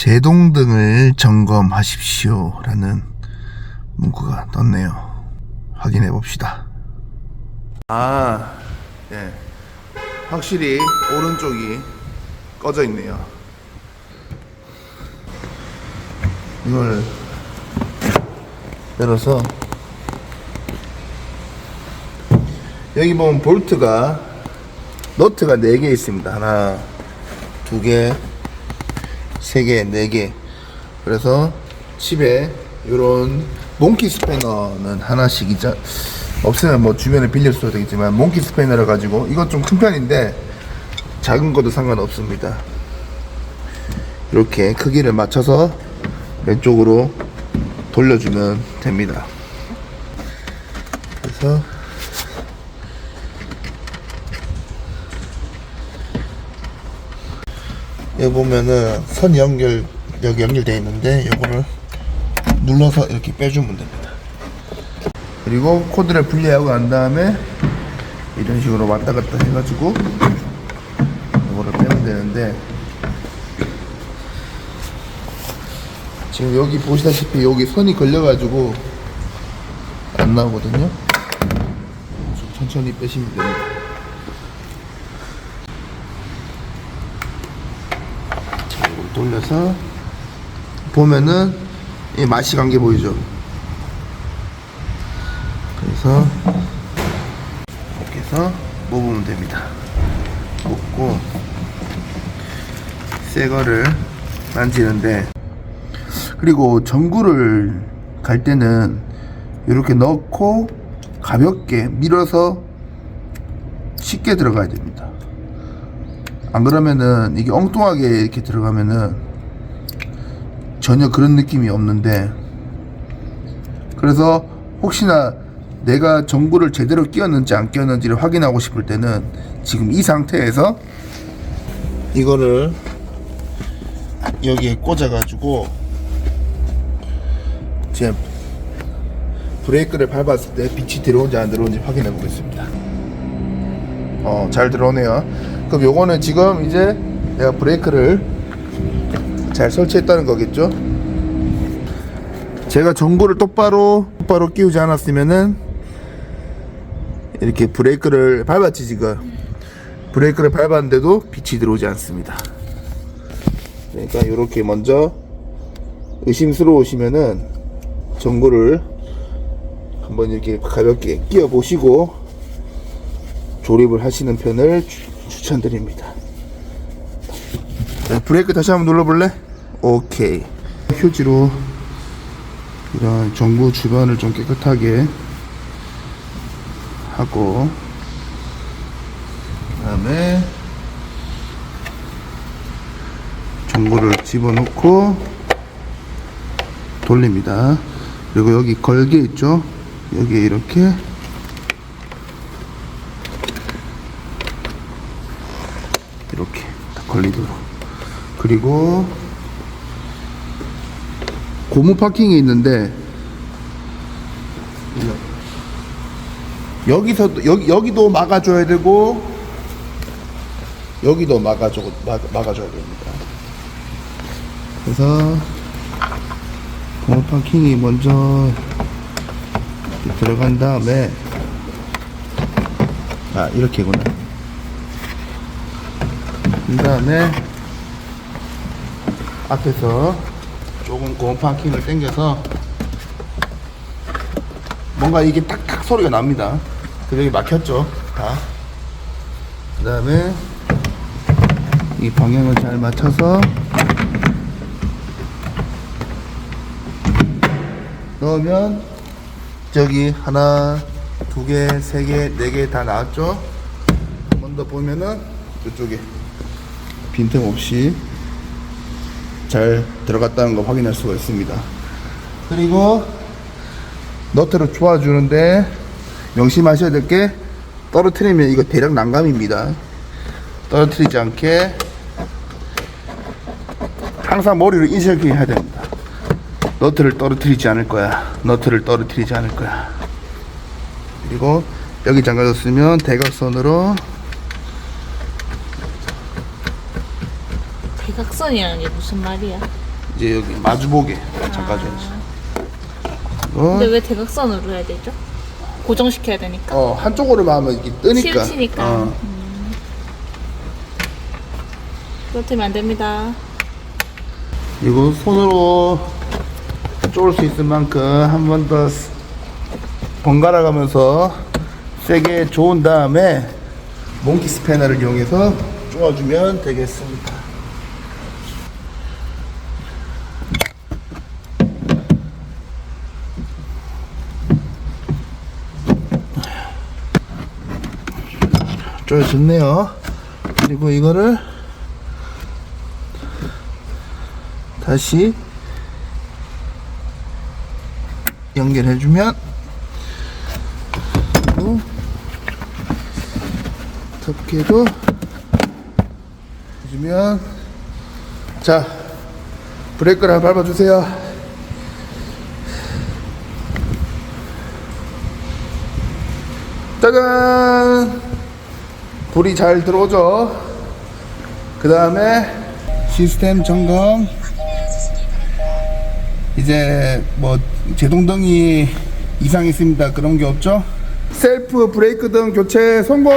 제동 등을 점검하십시오 라는 문구가 떴네요 확인해 봅시다 아 예. 확실히 오른쪽이 꺼져 있네요 이걸 열어서 여기 보면 볼트가 너트가 4개 있습니다. 하나, 두 개, 세 개, 네 개. 그래서 집에 이런 몽키 스패너는 하나씩 있자. 없으면 뭐 주변에 빌릴 수도 되겠지만 몽키 스패너를 가지고 이건 좀큰 편인데 작은 것도 상관없습니다. 이렇게 크기를 맞춰서 왼쪽으로 돌려주면 됩니다. 그래서 여기 보면은 선 연결 여기 연결되어 있는데 요거를 눌러서 이렇게 빼주면 됩니다. 그리고 코드를 분리하고 난 다음에 이런 식으로 왔다 갔다 해가지고 이거를 빼면 되는데 지금 여기 보시다시피 여기 선이 걸려가지고 안 나오거든요. 좀 천천히 빼시면 됩니다. 자, 이걸 돌려서 보면은 이 맛이 간 게 보이죠. 그래서 이렇게 해서 뽑으면 됩니다. 뽑고 새 거를 만지는데 그리고 전구를 갈 때는 이렇게 넣고 가볍게 밀어서 쉽게 들어가야 됩니다. 안 그러면은 이게 엉뚱하게 이렇게 들어가면은 전혀 그런 느낌이 없는데 그래서 혹시나 내가 전구를 제대로 끼웠는지 안 끼웠는지를 확인하고 싶을 때는 지금 이 상태에서 이거를 여기에 꽂아 가지고 제 브레이크를 밟았을 때 빛이 들어온지 안 들어온지 확인해 보겠습니다. 어, 잘 들어오네요. 그럼 요거는 지금 이제 내가 브레이크를 잘 설치했다는 거겠죠? 제가 전구를 똑바로 똑바로 끼우지 않았으면은 이렇게 브레이크를 밟았지 지금 브레이크를 밟았는데도 빛이 들어오지 않습니다. 그러니까 이렇게 먼저 의심스러우시면은 전구를 한번 이렇게 가볍게 끼워 보시고 조립을 하시는 편을 추- 추천드립니다. 자, 브레이크 다시 한번 눌러볼래? 오케이. 휴지로 이런 전구 주변을 좀 깨끗하게 하고 그다음에 전구를 집어넣고 돌립니다. 그리고 여기 걸개 있죠? 여기에 이렇게 이렇게 딱 걸리도록 그리고 고무 파킹이 있는데 여기서 여기 여기도 막아줘야 되고 여기도 막아줘 막, 막아줘야 됩니다. 그래서 고무 파킹이 먼저 들어간 다음에 아 이렇게구나. 그 다음에 앞에서 조금 파킹을 당겨서 뭔가 이게 딱딱 소리가 납니다. 그리고 여기 막혔죠. 다. 그 다음에 이 방향을 잘 맞춰서 넣으면 저기 하나, 두 개, 세 개, 네 개 다 나왔죠? 한 번 더 보면은 이쪽에 빈틈 없이 잘 들어갔다는 거 확인할 수가 있습니다. 그리고 너트를 조아주는데 명심하셔야 될 게 떨어뜨리면 이거 대략 난감입니다. 떨어뜨리지 않게 항상 머리를 인실하게 해야 됩니다. 너트를 떨어뜨리지 않을 거야. 너트를 떨어뜨리지 않을 거야. 그리고 여기 잠가졌으면 대각선으로 대각선이라는 게 무슨 말이야? 이제 여기 마주보게 잠가줘야지. 이거 근데 왜 대각선으로 해야 되죠? 고정시켜야 되니까. 어 한쪽으로만 하면 이게 뜨니까. 치우치니까. 어. 그렇다면 안 됩니다. 이거 손으로 쪼을 수 있을 만큼 한 번 더 번갈아 가면서 세게 조은 다음에 몽키 스패너를 이용해서 쪼아주면 되겠습니다. 쪼여졌네요. 그리고 이거를 다시 연결해주면 또 덮개도 해주면 자 브레이크를 밟아주세요 짜잔 불이 잘 들어오죠? 그 다음에 시스템 점검. 이제 뭐 제동등이 이상 있습니다. 그런 게 없죠? 셀프 브레이크 등 교체 성공